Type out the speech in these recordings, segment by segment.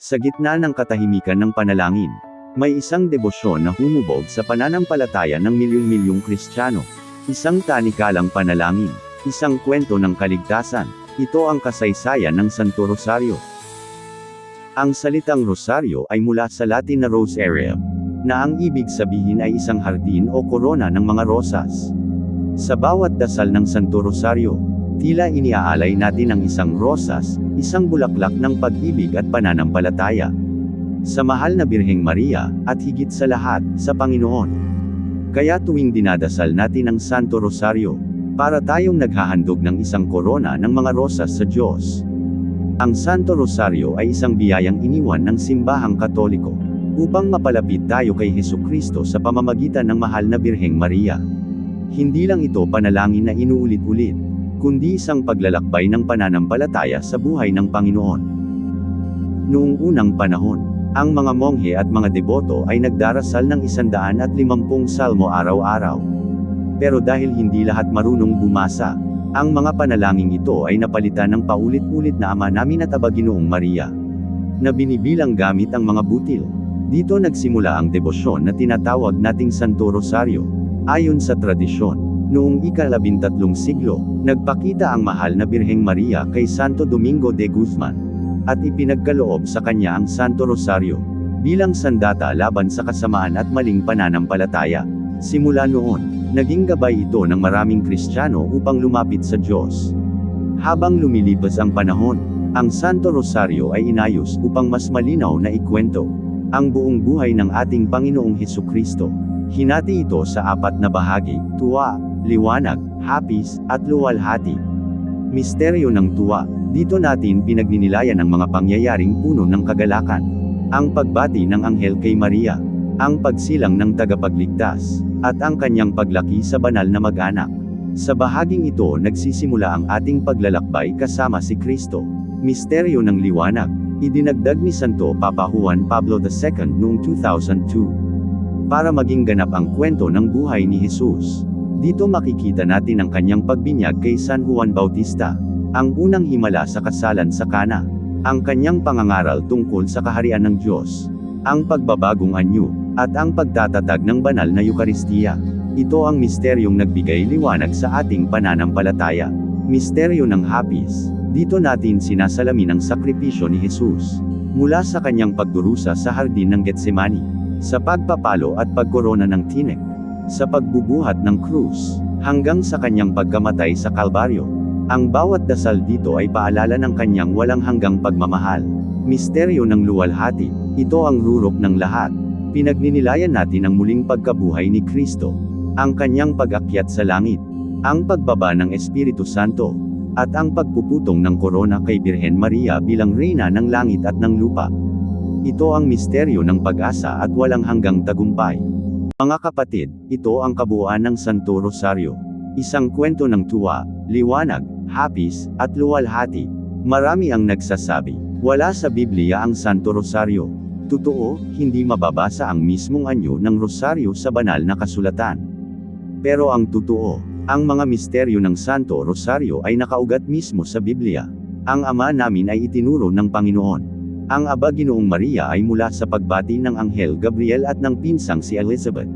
Sa gitna ng katahimikan ng panalangin, may isang debosyon na humubog sa pananampalataya ng milyong-milyong Kristiyano. Isang tanikalang panalangin, isang kwento ng kaligtasan. Ito ang kasaysayan ng Santo Rosario. Ang salitang Rosario ay mula sa Latin na rosarium, na ang ibig sabihin ay isang hardin o korona ng mga rosas. Sa bawat dasal ng Santo Rosario, tila iniaalay natin ang isang rosas, isang bulaklak ng pag-ibig at pananampalataya. Sa mahal na Birheng Maria, at higit sa lahat, sa Panginoon. Kaya tuwing dinadasal natin ang Santo Rosario, para tayong naghahandog ng isang korona ng mga rosas sa Diyos. Ang Santo Rosario ay isang biyayang iniwan ng simbahang katoliko, upang mapalapit tayo kay Heso Kristo sa pamamagitan ng mahal na Birheng Maria. Hindi lang ito panalangin na inuulit-ulit, kundi isang paglalakbay ng pananampalataya sa buhay ng Panginoon. Noong unang panahon, ang mga monghe at mga deboto ay nagdarasal ng isandaan at limampung salmo araw-araw. Pero dahil hindi lahat marunong bumasa, ang mga panalangin ito ay napalitan ng paulit-ulit na Ama namin at Aba Ginoong Maria, na binibilang gamit ang mga butil. Dito nagsimula ang debosyon na tinatawag nating Santo Rosario. Ayon sa tradisyon, noong ikalabintatlong siglo, nagpakita ang mahal na Birheng Maria kay Santo Domingo de Guzman, at ipinagkaloob sa kanya ang Santo Rosario, bilang sandata laban sa kasamaan at maling pananampalataya. Simula noon, naging gabay ito ng maraming Kristiyano upang lumapit sa Diyos. Habang lumilipas ang panahon, ang Santo Rosario ay inayos upang mas malinaw na ikwento ang buong buhay ng ating Panginoong Heso Kristo. Hinati ito sa apat na bahagi, tuwa, liwanag, hapis, at luwalhati. Misteryo ng tuwa, dito natin pinagninilayan ang mga pangyayaring puno ng kagalakan. Ang pagbati ng anghel kay Maria, ang pagsilang ng tagapagligtas, at ang kanyang paglaki sa banal na mag-anak. Sa bahaging ito nagsisimula ang ating paglalakbay kasama si Kristo. Misteryo ng liwanag, idinagdag ni Santo Papa Juan Pablo II noong 2002. Para maging ganap ang kwento ng buhay ni Jesus. Dito makikita natin ang kanyang pagbinyag kay San Juan Bautista, ang unang himala sa kasalan sa Kana, ang kanyang pangangaral tungkol sa kaharian ng Diyos, ang pagbabagong anyo, at ang pagtatatag ng banal na Eukaristiya. Ito ang misteryong nagbigay liwanag sa ating pananampalataya. Misteryo ng hapis. Dito natin sinasalamin ang sakripisyo ni Jesus. Mula sa kanyang pagdurusa sa hardin ng Getsemani, sa pagpapalo at pagkorona ng tinek, sa pagbubuhat ng krus, hanggang sa kanyang pagkamatay sa Kalbaryo. Ang bawat dasal dito ay paalala ng kanyang walang hanggang pagmamahal. Misteryo ng luwalhati, ito ang rurok ng lahat. Pinagninilayan natin ang muling pagkabuhay ni Kristo, ang kanyang pag-akyat sa langit, ang pagbaba ng Espiritu Santo, at ang pagpuputong ng korona kay Birhen Maria bilang reyna ng langit at ng lupa. Ito ang misteryo ng pag-asa at walang hanggang tagumpay. Mga kapatid, ito ang kabuuan ng Santo Rosario. Isang kwento ng tuwa, liwanag, hapis, at luwalhati. Marami ang nagsasabi, wala sa Biblia ang Santo Rosario. Totoo, hindi mababasa ang mismong anyo ng Rosario sa banal na kasulatan. Pero ang totoo, ang mga misteryo ng Santo Rosario ay nakaugat mismo sa Biblia. Ang Ama namin ay itinuro ng Panginoon. Ang Aba Ginoong Maria ay mula sa pagbati ng Anghel Gabriel at ng pinsang si Elizabeth.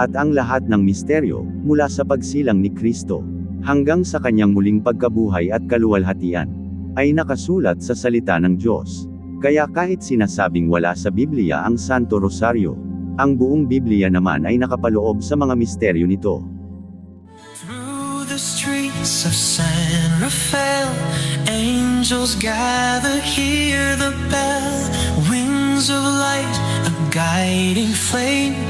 At ang lahat ng misteryo, mula sa pagsilang ni Kristo, hanggang sa kanyang muling pagkabuhay at kaluwalhatian, ay nakasulat sa salita ng Diyos. Kaya kahit sinasabing wala sa Biblia ang Santo Rosario, ang buong Biblia naman ay nakapaloob sa mga misteryo nito. Through the streets of San Rafael, angels gather, hear the bell. Wings of light, a guiding flame